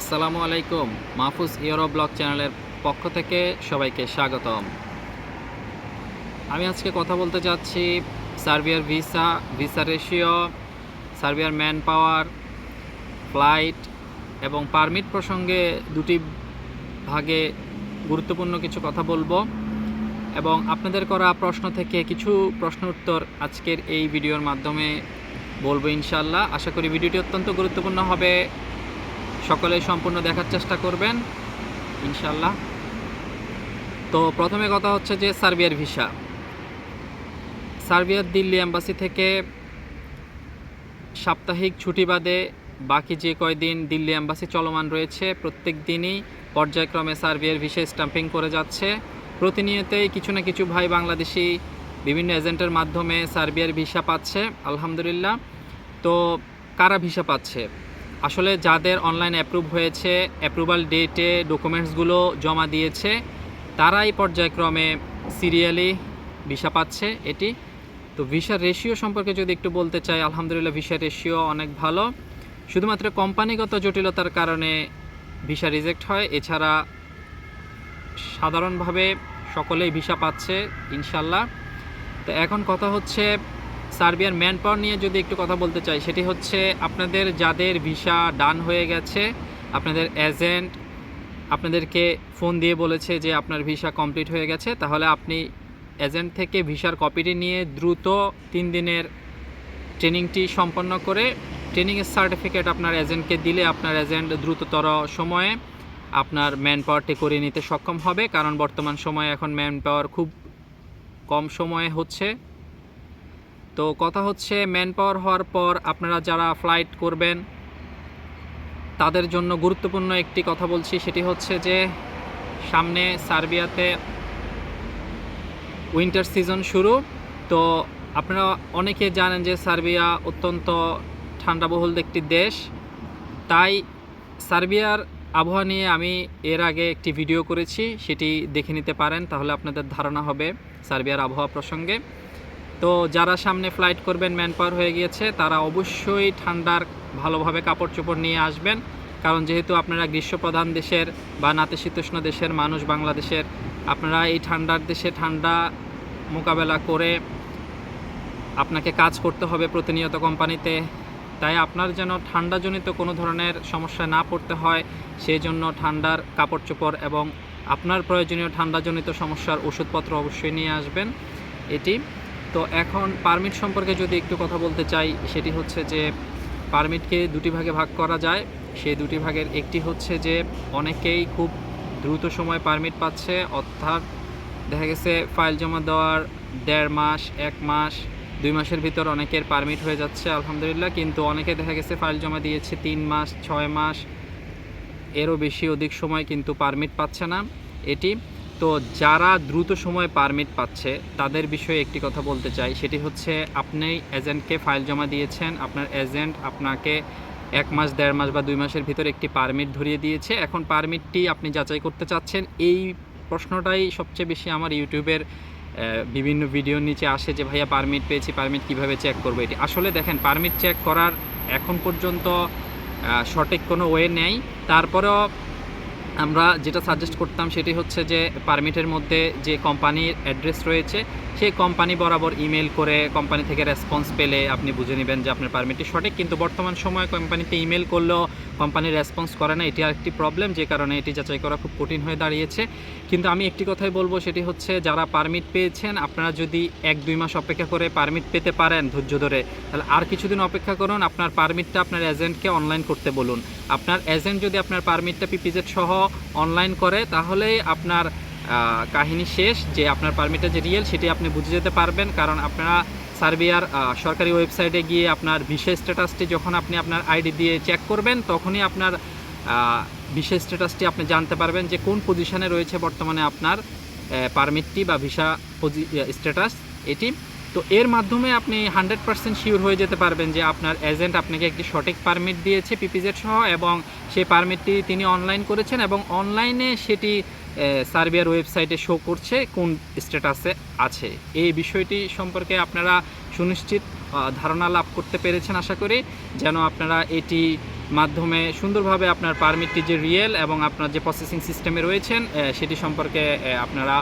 আসসালামু আলাইকুম, Mahfuz euro blog চ্যানেলের পক্ষ থেকে সবাইকে স্বাগতম। আমি আজকে কথা বলতে চাচ্ছি সার্বিয়ার ভিসা ভিসা রেশিও, সার্বিয়ার ম্যান পাওয়ার ফ্লাইট এবং পারমিট প্রসঙ্গে দুটি ভাগে গুরুত্বপূর্ণ কিছু কথা বলব এবং আপনাদের করা প্রশ্ন থেকে কিছু প্রশ্ন উত্তর আজকের এই ভিডিওর মাধ্যমে বলব ইনশাল্লাহ আশা করি ভিডিওটি অত্যন্ত গুরুত্বপূর্ণ হবে। সকলেই সম্পূর্ণ দেখার চেষ্টা করবেন ইনশাল্লাহ তো প্রথমে কথা হচ্ছে যে সার্বিয়ার ভিসা। সার্বিয়ার দিল্লি অ্যাম্বাসি থেকে সাপ্তাহিক ছুটি বাদে বাকি যে কয়দিন দিল্লি অ্যাম্বাসি চলমান রয়েছে, প্রত্যেক দিনই পর্যায়ক্রমে সার্বিয়ার ভিসা স্ট্যাম্পিং করে যাচ্ছে। প্রতিনিয়তই কিছু না কিছু ভাই বাংলাদেশি বিভিন্ন এজেন্টের মাধ্যমে সার্বিয়ার ভিসা পাচ্ছে, আলহামদুলিল্লাহ। তো কারা ভিসা পাচ্ছে? আসলে যাদের অনলাইন অ্যাপ্রুভ হয়েছে অ্যাপ্রুভাল ডেটে ডকুমেন্টসগুলো জমা দিয়েছে, তারাই পর্যায়ক্রমে সিরিয়ালি ভিসা পাচ্ছে এটি। তো ভিসার রেশিও সম্পর্কে যদি একটু বলতে চাই, আলহামদুলিল্লাহ ভিসার রেশিও অনেক ভালো। শুধুমাত্র কোম্পানিগত জটিলতার কারণে ভিসা রিজেক্ট হয়। এছাড়া সাধারণভাবে সকলেই ভিসা পাচ্ছে, ইনশাল্লাহ। তো এখন কথা হচ্ছে সার্বিয়ার ম্যান পাওয়ার নিয়ে যদি একটু কথা বলতে চাই, সেটি হচ্ছে আপনাদের যাদের ভিসা ডান হয়ে গেছে, আপনাদের এজেন্ট আপনাদেরকে ফোন দিয়ে বলেছে যে আপনার ভিসা কমপ্লিট হয়ে গেছে, তাহলে আপনি এজেন্ট থেকে ভিসার কপিটি নিয়ে দ্রুত তিন দিনের ট্রেনিংটি সম্পন্ন করে ট্রেনিংয়ের সার্টিফিকেট আপনার এজেন্টকে দিলে আপনার এজেন্ট দ্রুততর সময়ে আপনার ম্যান পাওয়ারটি করে নিতে সক্ষম হবে। কারণ বর্তমান সময়ে এখন ম্যান পাওয়ার খুব কম সময়ে হচ্ছে। তো কথা হচ্ছে ম্যান পাওয়ার হওয়ার পর আপনারা যারা ফ্লাইট করবেন, তাদের জন্য গুরুত্বপূর্ণ একটি কথা বলছি, সেটি হচ্ছে যে সামনে সার্বিয়াতে উইন্টার সিজন শুরু। তো আপনারা অনেকে জানেন যে সার্বিয়া অত্যন্ত ঠান্ডাবহুল একটি দেশ। তাই সার্বিয়ার আবহাওয়া নিয়ে আমি এর আগে একটি ভিডিও করেছি, সেটি দেখে নিতে পারেন, তাহলে আপনাদের ধারণা হবে সার্বিয়ার আবহাওয়া প্রসঙ্গে। তো যারা সামনে ফ্লাইট করবেন ম্যান পাওয়ার হয়ে গিয়েছে, তারা অবশ্যই ঠান্ডার ভালোভাবে কাপড় চোপড় নিয়ে আসবেন। কারণ যেহেতু আপনারা গ্রীষ্মপ্রধান দেশের বা নাতিশীতোষ্ণ দেশের মানুষ, বাংলাদেশের, আপনারা এই ঠান্ডার দেশে ঠান্ডা মোকাবেলা করে আপনাকে কাজ করতে হবে প্রতিনিয়ত কোম্পানিতে। তাই আপনার যেন ঠান্ডাজনিত কোনো ধরনের সমস্যা না পড়তে হয়, সেই জন্য ঠান্ডার কাপড় চোপড় এবং আপনার প্রয়োজনীয় ঠান্ডাজনিত সমস্যার ওষুধপত্র অবশ্যই নিয়ে আসবেন। এটি তো এখন পারমিট সম্পর্কে যদি একটু কথা বলতে চাই, সেটি হচ্ছে যে পারমিটকে দুটি ভাগে ভাগ করা যায়। সেই দুটি ভাগের একটি হচ্ছে যে অনেকেই খুব দ্রুত সময় পারমিট পাচ্ছে, অর্থাৎ দেখা গেছে ফাইল জমা দেওয়ার দেড় মাস, এক মাস, দুই মাসের ভিতর অনেকের পারমিট হয়ে যাচ্ছে, আলহামদুলিল্লাহ। কিন্তু অনেকে দেখা গেছে ফাইল জমা দিয়েছে তিন মাস, ছয় মাস, এরও বেশি অধিক সময় কিন্তু পারমিট পাচ্ছে না। এটি তো যারা দ্রুত সময়ে পারমিট পাচ্ছে, তাদের বিষয়ে একটি কথা বলতে চাই। সেটি হচ্ছে, আপনি এজেন্টকে ফাইল জমা দিয়েছেন, আপনার এজেন্ট আপনাকে এক মাস, দেড় মাস বা দুই মাসের ভিতরে একটি পারমিট ধরিয়ে দিয়েছে। এখন পারমিটটি আপনি যাচাই করতে চাচ্ছেন, এই প্রশ্নটাই সবচেয়ে বেশি আমার ইউটিউবের বিভিন্ন ভিডিওর নিচে আসে যে, ভাইয়া পারমিট পেয়েছি পারমিট কীভাবে চেক করব এটি? আসলে দেখেন পারমিট চেক করার এখন পর্যন্ত সঠিক কোনো ওয়ে নেই। তারপরেও আমরা যেটা সাজেস্ট করতাম সেটি হচ্ছে যে পারমিটের মধ্যে যে কোম্পানির অ্যাড্রেস রয়েছে সেই কোম্পানি বরাবর ইমেল করে কোম্পানি থেকে রেসপন্স পেলে আপনি বুঝে নেবেন যে আপনার পারমিটটি সঠিক। কিন্তু বর্তমান সময়ে কোম্পানিতে ইমেল করলেও কোম্পানি রেসপন্স করে না, এটি আরেকটি প্রবলেম যে কারণে এটি যাচাই করা খুব কঠিন হয়ে দাঁড়িয়েছে। কিন্তু আমি একটি কথাই বলব, সেটি হচ্ছে যারা পারমিট পেয়েছেন, আপনারা যদি এক দুই মাস অপেক্ষা করে পারমিট পেতে পারেন ধৈর্য ধরে, তাহলে আর কিছুদিন অপেক্ষা করুন, আপনার পারমিটটা আপনার এজেন্টকে অনলাইন করতে বলুন। আপনার এজেন্ট যদি আপনার পারমিটটা পিপিজেড সহ অনলাইন করে তাহলে আপনার কাহিনী শেষ, যে আপনার পারমিটটা যে রিয়েল সেটি আপনি বুঝে যেতে পারবেন। কারণ আপনারা সার্বিয়ার সরকারি ওয়েবসাইটে গিয়ে আপনার ভিসা স্ট্যাটাসটি যখন আপনি আপনার আইডি দিয়ে চেক করবেন, তখনই আপনার ভিসা স্ট্যাটাসটি আপনি জানতে পারবেন যে কোন পজিশানে রয়েছে বর্তমানে আপনার পারমিটটি বা ভিসা স্ট্যাটাস এটি। তো এর মাধ্যমে আপনি হান্ড্রেড পার্সেন্ট শিওর হয়ে যেতে পারবেন যে আপনার এজেন্ট আপনাকে একটি সঠিক পারমিট দিয়েছে পিপিজেড সহ, এবং সেই পারমিটটি তিনি অনলাইন করেছেন এবং অনলাইনে সেটি সার্বিয়ার ওয়েবসাইটে শো করছে, কোন স্ট্যাটাসে আছে। এই বিষয়টি সম্পর্কে আপনারা সুনিশ্চিত ধারণা লাভ করতে পেরেছেন আশা করি, যেন আপনারা এটি মাধ্যমে সুন্দরভাবে আপনার পারমিটটি যে রিয়েল এবং আপনার যে প্রসেসিং সিস্টেমে রয়েছেন সেটি সম্পর্কে আপনারা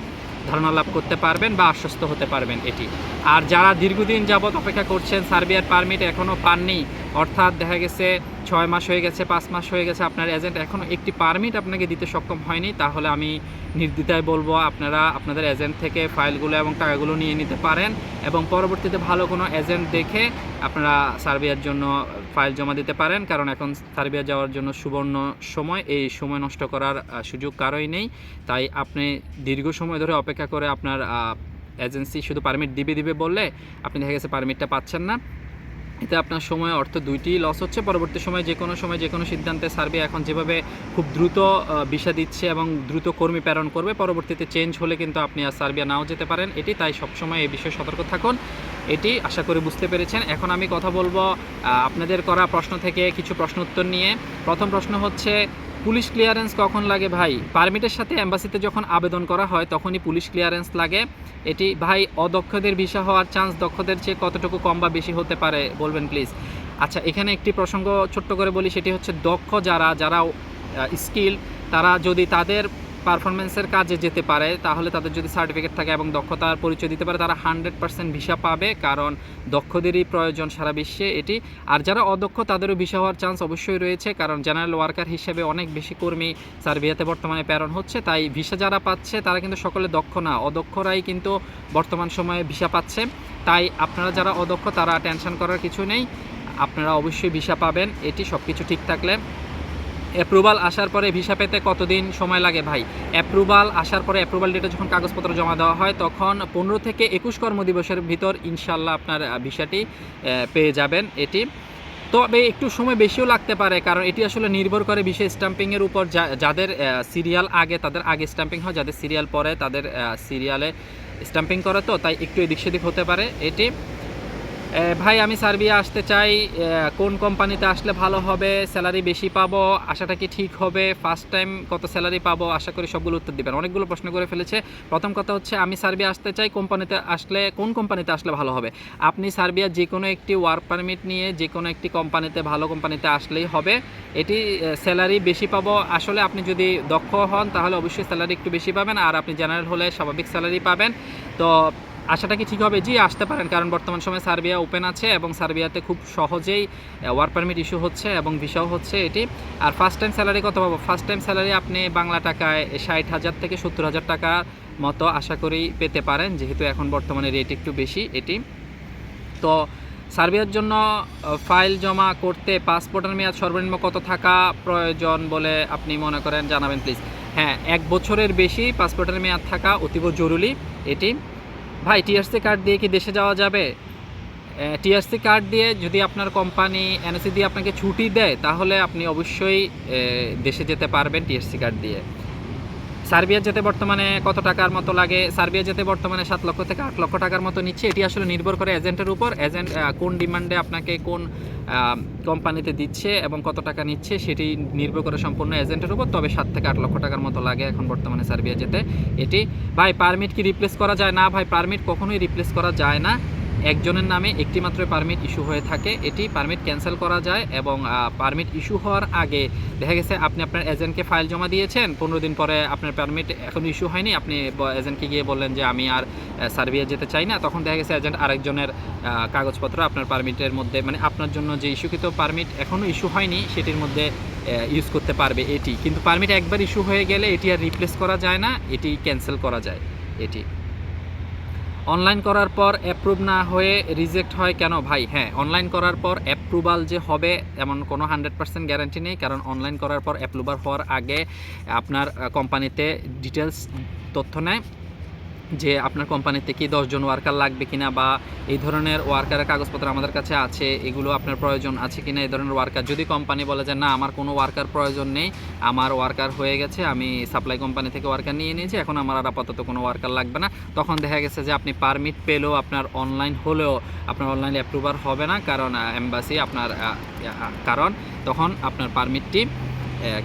ধারণা লাভ করতে পারবেন বা আশ্বস্ত হতে পারবেন এটি। আর যারা দীর্ঘদিন যাবৎ অপেক্ষা করছেন, সার্বিয়ার পারমিট এখনও পাননি অর্থাৎ দেখা গেছে ছয় মাস হয়ে গেছে, পাঁচ মাস হয়ে গেছে আপনার এজেন্ট এখনও একটি পারমিট আপনাকে দিতে সক্ষম হয়নি। তাহলে আমি নির্দ্বিধায় বলব আপনারা আপনাদের এজেন্ট থেকে ফাইলগুলো এবং টাকাগুলো নিয়ে নিতে পারেন এবং পরবর্তীতে ভালো কোনো এজেন্ট দেখে আপনারা সার্বিয়ার জন্য ফাইল জমা দিতে পারেন। কারণ এখন সার্বিয়া যাওয়ার জন্য সুবর্ণ সময়, এই সময় নষ্ট করার সুযোগ কারোই নেই। তাই আপনি দীর্ঘ সময় ধরে অপেক্ষা করে আপনার এজেন্সি শুধু পারমিট দিবে দিবে বললে আপনি দেখা গেছে পারমিটটা পাচ্ছেন না। এতে আপনার সময়, অর্থ দুইটি লস হচ্ছে। পরবর্তী সময় যে কোনো সময় যে কোনো সিদ্ধান্তে সার্ভে এখন যেভাবে খুব দ্রুত বিষা দিচ্ছে এবং দ্রুত কর্মী প্রেরণ করবে, পরবর্তীতে চেঞ্জ হলে কিন্তু আপনি আর সার্বিয়া নাও যেতে পারেন। এটি তাই সবসময় এই বিষয়ে সতর্ক থাকুন। এটি আশা করি বুঝতে পেরেছেন। এখন আমি কথা বলব আপনাদের করা প্রশ্ন থেকে কিছু প্রশ্ন উত্তর নিয়ে। প্রথম প্রশ্ন হচ্ছে পুলিশ ক্লিয়ারেন্স কখন লাগে ভাই? পারমিটের সাথে অ্যাম্বাসিতে যখন আবেদন করা হয়, তখনই পুলিশ ক্লিয়ারেন্স লাগে। এটি ভাই অদক্ষদের ভিসা হওয়ার চান্স দক্ষদের চেয়ে কতটুকু কম বা বেশি হতে পারে বলবেন প্লিজ আচ্ছা এখানে একটি প্রসঙ্গ ছোট্ট করে বলি, সেটি হচ্ছে দক্ষ যারা যারা স্কিল তারা যদি তাদের পারফরমেন্সের কাজে যেতে পারে, তাহলে তাদের যদি সার্টিফিকেট থাকে এবং দক্ষতার পরিচয় দিতে পারে, তারা হান্ড্রেড পার্সেন্ট ভিসা পাবে, কারণ দক্ষদেরই প্রয়োজন সারা বিশ্বে এটি। আর যারা অদক্ষ, তাদেরও ভিসা হওয়ার চান্স অবশ্যই রয়েছে, কারণ জেনারেল ওয়ার্কার হিসেবে অনেক বেশি কর্মী সার্বিয়াতে বর্তমানে প্রেরণ হচ্ছে, তাই ভিসা যারা পাচ্ছে, তারা কিন্তু সকলে দক্ষ না। অদক্ষরাই কিন্তু বর্তমান সময়ে ভিসা পাচ্ছে। তাই আপনারা যারা অদক্ষ, তারা টেনশন করার কিছু নেই। আপনারা অবশ্যই ভিসা পাবেন, এটি সব কিছু ঠিক থাকলে। অ্যাপ্রুভাল আসার পরে ভিসা পেতে কতদিন সময় লাগে ভাই? অ্যাপ্রুভাল আসার পরে অ্যাপ্রুভাল ডেটে যখন কাগজপত্র জমা দেওয়া হয়, তখন পনেরো থেকে একুশ কর্মদিবসের ভিতর ইনশাল্লাহ আপনার ভিসাটি পেয়ে যাবেন এটি। তবে একটু সময় বেশিও লাগতে পারে, কারণ এটি আসলে নির্ভর করে বিশেষ স্ট্যাম্পিংয়ের উপর যাদের সিরিয়াল আগে, তাদের আগে স্ট্যাম্পিং হয়, যাদের সিরিয়াল পরে, তাদের সিরিয়ালে স্ট্যাম্পিং করে তো, তাই একটু এদিক সেদিক হতে পারে এটি। ভাই, আমি সার্বিয়া আসতে চাই। কোন কোম্পানিতে আসলে ভালো হবে, স্যালারি বেশি পাবো, আশাটা কি ঠিক হবে, ফার্স্ট টাইম কত স্যালারি পাবো, আশা করি সবগুলো উত্তর দিবেন। অনেকগুলো প্রশ্ন করে ফেলেছে। প্রথম কথা হচ্ছে, আমি সার্বিয়া আসতে চাই, কোম্পানিতে আসলে, কোন কোম্পানিতে আসলে ভালো হবে? আপনি সার্বিয়া যে কোনো একটি ওয়ার্ক পারমিট নিয়ে যে কোনো একটি কোম্পানিতে, ভালো কোম্পানিতে আসলেই হবে। এটি স্যালারি বেশি পাবো। আসলে আপনি যদি দক্ষ হন, তাহলে অবশ্যই স্যালারি একটু বেশি পাবেন। আর আপনি জেনারেল হলে স্বাভাবিক স্যালারি পাবেন। তো আশাটা কি ঠিক হবে? জি, আসতে পারেন। কারণ বর্তমান সময়ে সার্বিয়া ওপেন আছে এবং সার্বিয়াতে খুব সহজেই ওয়ার্ক পারমিট ইস্যু হচ্ছে এবং ভিসাও হচ্ছে এটি। আর ফার্স্ট টাইম স্যালারি কত পাবো? ফার্স্ট টাইম স্যালারি আপনি বাংলা টাকায় ষাট হাজার থেকে সত্তর হাজার টাকা মতো আশা করি পেতে পারেন, যেহেতু এখন বর্তমানে রেট একটু বেশি এটি। তো সার্বিয়ার জন্য ফাইল জমা করতে পাসপোর্টের মেয়াদ সর্বনিম্ন কত থাকা প্রয়োজন বলে আপনি মনে করেন? জানাবেন প্লিজ হ্যাঁ এক বছরের বেশি পাসপোর্টের মেয়াদ থাকা অতীব জরুরি এটি। ভাই টিআরসি কার্ড দিয়ে কি দেশে যাওয়া যাবে? টিআরসি কার্ড দিয়ে যদি আপনার কোম্পানি এনএসি দিয়ে আপনাকে ছুটি দেয়, তাহলে আপনি অবশ্যই দেশে যেতে পারবেন টিআরসি কার্ড দিয়ে। সার্বিয়া যেতে বর্তমানে কত টাকার মতো লাগে? সার্বিয়া যেতে বর্তমানে সাত লক্ষ থেকে আট লক্ষ টাকার মতো নিচ্ছে। এটি আসলে নির্ভর করে এজেন্টের উপর। এজেন্ট কোন ডিমান্ডে আপনাকে কোন কোম্পানিতে দিচ্ছে এবং কত টাকা নিচ্ছে সেটি নির্ভর করে সম্পূর্ণ এজেন্টের উপর। তবে সাত থেকে আট লক্ষ টাকার মতো লাগে এখন বর্তমানে সার্বিয়া যেতে। এটি, ভাই, পারমিট কি রিপ্লেস করা যায়? না, ভাই, পারমিট কখনোই রিপ্লেস করা যায় না। একজনের নামে একটি মাত্র পারমিট ইস্যু হয়ে থাকে। এটি পারমিট ক্যান্সেল করা যায় এবং পারমিট ইস্যু হওয়ার আগে দেখা গেছে আপনি আপনার এজেন্টকে ফাইল জমা দিয়েছেন পনেরো দিন পরে আপনার পারমিট এখন ইস্যু হয়নি। আপনি এজেন্টকে গিয়ে বললেন যে আমি আর আহ, সার্বিয়া যেতে চাই না। তখন দেখা গেছে এজেন্ট আরেকজনের কাগজপত্র আপনার পারমিটের মধ্যে মানে আপনার জন্য যে ইস্যুকৃত পারমিট এখনও ইস্যু হয়নি সেটির মধ্যে ইউজ করতে পারবে এটি। কিন্তু পারমিট একবার ইস্যু হয়ে গেলে এটি আর রিপ্লেস করা যায় না এটি ক্যান্সেল করা যায় এটি। অনলাইন করার পর অ্যাপ্রুভ না হয়ে রিজেক্ট হয় কেন ভাই? হ্যাঁ অনলাইন করার পর অ্যাপ্রুভাল যে হবে এমন কোনো হান্ড্রেড পার্সেন্ট গ্যারান্টি নেই, কারণ অনলাইন করার পর অ্যাপ্রুভাল হওয়ার আগে আপনার কোম্পানিতে ডিটেলস তথ্য নেয়। যে আপনার কোম্পানিতে কি দশজন ওয়ার্কার লাগবে কিনা বা এই ধরনের ওয়ার্কারের কাগজপত্র আমাদের কাছে আছে, এগুলো আপনার প্রয়োজন আছে কিনা এই ধরনের ওয়ার্কার যদি কোম্পানি বলে যে, না, আমার কোনো ওয়ার্কার প্রয়োজন নেই, আমার ওয়ার্কার হয়ে গেছে, আমি সাপ্লাই কোম্পানি থেকে ওয়ার্কার নিয়ে নিয়েছি, এখন আমার আর আপাতত কোনো ওয়ার্কার লাগবে না। তখন দেখা গেছে যে, আপনি পারমিট পেলেও আপনার অনলাইন হলেও আপনার অনলাইন অ্যাপ্রুভার হবে না, কারণ এম্বাসি আপনার কারণ তখন আপনার পারমিটটি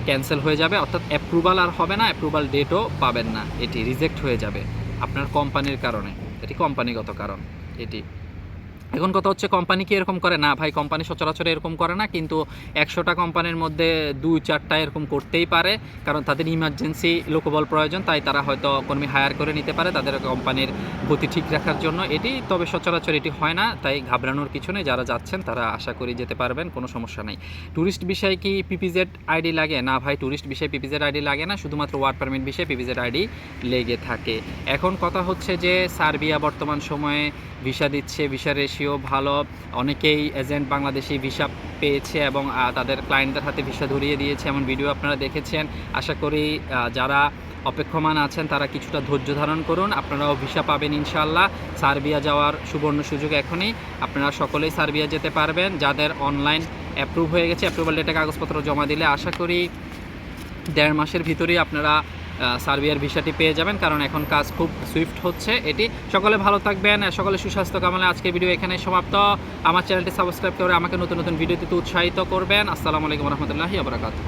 ক্যান্সেল হয়ে যাবে। অর্থাৎ অ্যাপ্রুভাল আর হবে না অ্যাপ্রুভাল ডেটও পাবেন না। এটি রিজেক্ট হয়ে যাবে। আপনার কোম্পানির কারণে এটি কোম্পানিগত কারণ এটি। এখন কথা হচ্ছে কোম্পানি কি এরকম করে? না ভাই কোম্পানি সচরাচর এরকম করে না, কিন্তু একশোটা কোম্পানির মধ্যে দুই চারটা এরকম করতেই পারে, কারণ তাদের ইমার্জেন্সি লোকবল প্রয়োজন, তাই তারা হয়তো কর্মী হায়ার করে নিতে পারে তাদের কোম্পানির গতি ঠিক রাখার জন্য। এটি তবে সচরাচর এটি হয় না, তাই ঘাবড়ানোর কিছু নেই, যারা যাচ্ছেন তারা আশা করি যেতে পারবেন, কোনো সমস্যা নেই। ট্যুরিস্ট বিষয়ে কি পিপিজেড আইডি লাগে? না ভাই ট্যুরিস্ট বিষয়ে পিপিজেড আইডি লাগে না, শুধুমাত্র ওয়ার্ক পারমিট বিষয়ে পিপিজেড আইডি লেগে থাকে। এখন কথা হচ্ছে যে, সার্বিয়া বর্তমান সময়ে ভিসা দিচ্ছে ভিসা রেশিও ভালো। অনেকেই এজেন্ট বাংলাদেশি ভিসা পেয়েছে এবং তাদের ক্লায়েন্টদের হাতে ভিসা ধরিয়ে দিয়েছে এমন ভিডিও আপনারা দেখেছেন। আশা করি যারা অপেক্ষমান আছেন, তারা কিছুটা ধৈর্য ধারণ করুন। আপনারাও ভিসা পাবেন ইনশাল্লাহ সার্বিয়া যাওয়ার সুবর্ণ সুযোগ এখনই। আপনারা সকলেই সার্বিয়া যেতে পারবেন। যাদের অনলাইন অ্যাপ্রুভ হয়ে গেছে অ্যাপ্রুভাল ডেটে কাগজপত্র জমা দিলে আশা করি দেড় মাসের ভিতরেই আপনারা সার্বিয়ার ভিসাটি পেয়ে যাবেন, কারণ এখন কাজ খুব সুইফট হচ্ছে এটি। সকলে ভালো থাকবেন, সকলে সুস্বাস্থ্য কামলে আজকের ভিডিও এখানে সমাপ্ত। আমার চ্যানেলটি সাবস্ক্রাইব করে আমাকে নতুন নতুন ভিডিও দিতে উৎসাহিত করবেন। আসসালামু আলাইকুম রহমতুল্লাহি আবরাকাত